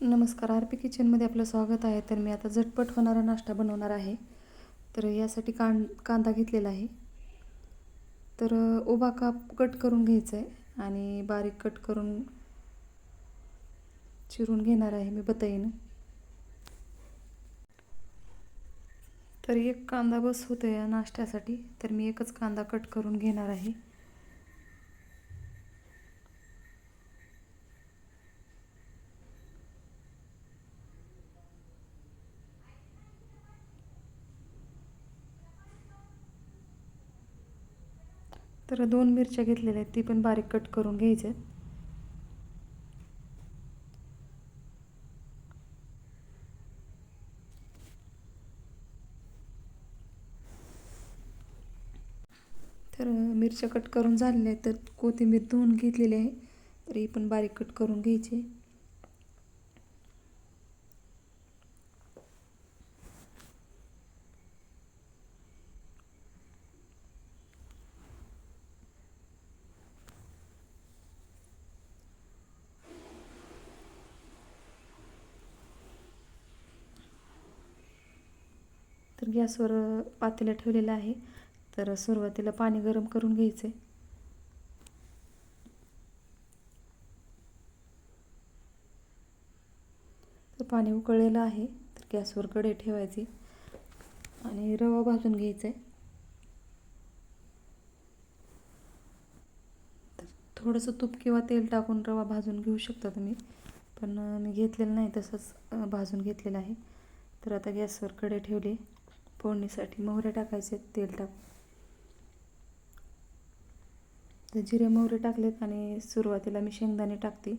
नमस्कार R P किचनमध्ये आपलं स्वागत आहे. तर मी आता झटपट होणारा नाश्ता बनवणार आहे. तर यासाठी कां कांदा घेतलेला आहे. तर उभा काप कट करून घ्यायचा आहे आणि बारीक कट करून चिरून घेणार आहे मी बताईन. तर एक कांदा बस होतो या नाश्त्यासाठी. तर मी एकच कांदा कट करून घेणार आहे. तर दोन मिरच्या घेतलेल्या आहेत ती पण बारीक कट करून घ्यायच्या आहेत. तर मिरच्या कट करून झालेल्या आहेत तर कोथिंबीर धुवून घेतलेली आहे तर ही पण बारीक कट करून घ्यायची गॅसवर पातेलं ठेवलेलं आहे. तर सुरुवातीला पाणी गरम करून घ्यायचं आहे तर पाणी उकळलेलं आहे. तर गॅसवर कढई ठेवायची. आणि रवा भाजून घ्यायचा आहे तर थोडंसं तूप किंवा तेल टाकून रवा भाजून घेऊ शकता तुम्ही. पण मी घेतलेलं नाही तसंच भाजून घेतलेलं आहे. तर आता गॅसवर कढई ठेवली. फोडणीसाठी मोहरे टाकायचे तेल टाक. तर जिरे मोहरे टाकलेत आणि सुरुवातीला मी शेंगदाणे टाकते.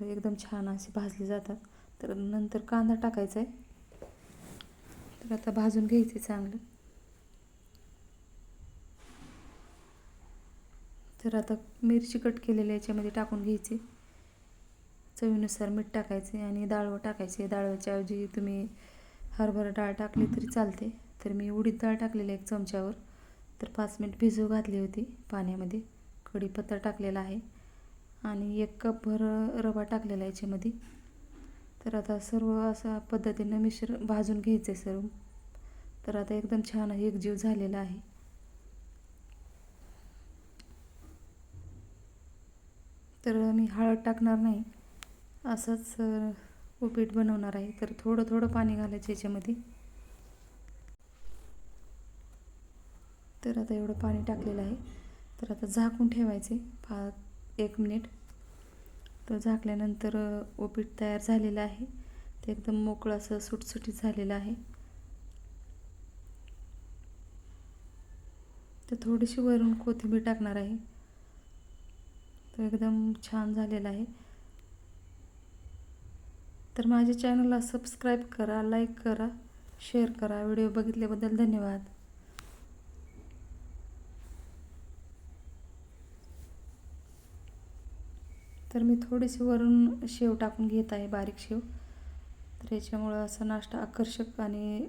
तर एकदम छान असे भाजले जातात. तर नंतर कांदा टाकायचा आहे. तर आता भाजून घ्यायचे चांगलं. तर आता मिरची कट केलेली याच्यामध्ये टाकून घ्यायची. चवीनुसार मीठ टाकायचे आणि डाळवं टाकायचे. डाळव्याच्या ऐवजी तुम्ही हरभरा डाळ टाकली तरी चालते. तर मी उडीद डाळ टाकलेली एक चमच्यावर. तर पाच मिनिट भिजू घातली होती पाण्यामध्ये. कढीपत्ता टाकलेला आहे. आणि एक कपभर रवा टाकलेला आहे याच्यामध्ये. तर आता सर्व असा पद्धतीनं मिश्र भाजून घ्यायचं आहे सर्व. तर आता एकदम छान एकजीव झालेला आहे. तर मी हळद टाकणार नाही. असंच हो, उपीट बनवणार आहे. तर थोडं थोडं पाणी घालायचं याच्यामध्ये. तर आता एवढं पाणी टाकलेलं आहे. तर आता झाकून ठेवायचे पा एक मिनिट. तर झाकल्यानंतर अ, तयार झालेलं आहे. ते एकदम मोकळं असं सुटसुटीत झालेलं आहे. तर थोडीशी वरून कोथिंबीर टाकणार आहे. तो एकदम छान झालेला आहे. तर माझ्या चॅनलला सबस्क्राईब करा लाईक करा शेअर करा. व्हिडिओ बघितल्याबद्दल धन्यवाद. तर मी थोडीशी वरून शेव टाकून घेत आहे बारीक शेव. तर याच्यामुळं असा नाश्ता आकर्षक आणि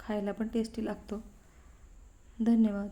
खायला पण टेस्टी लागतो. धन्यवाद.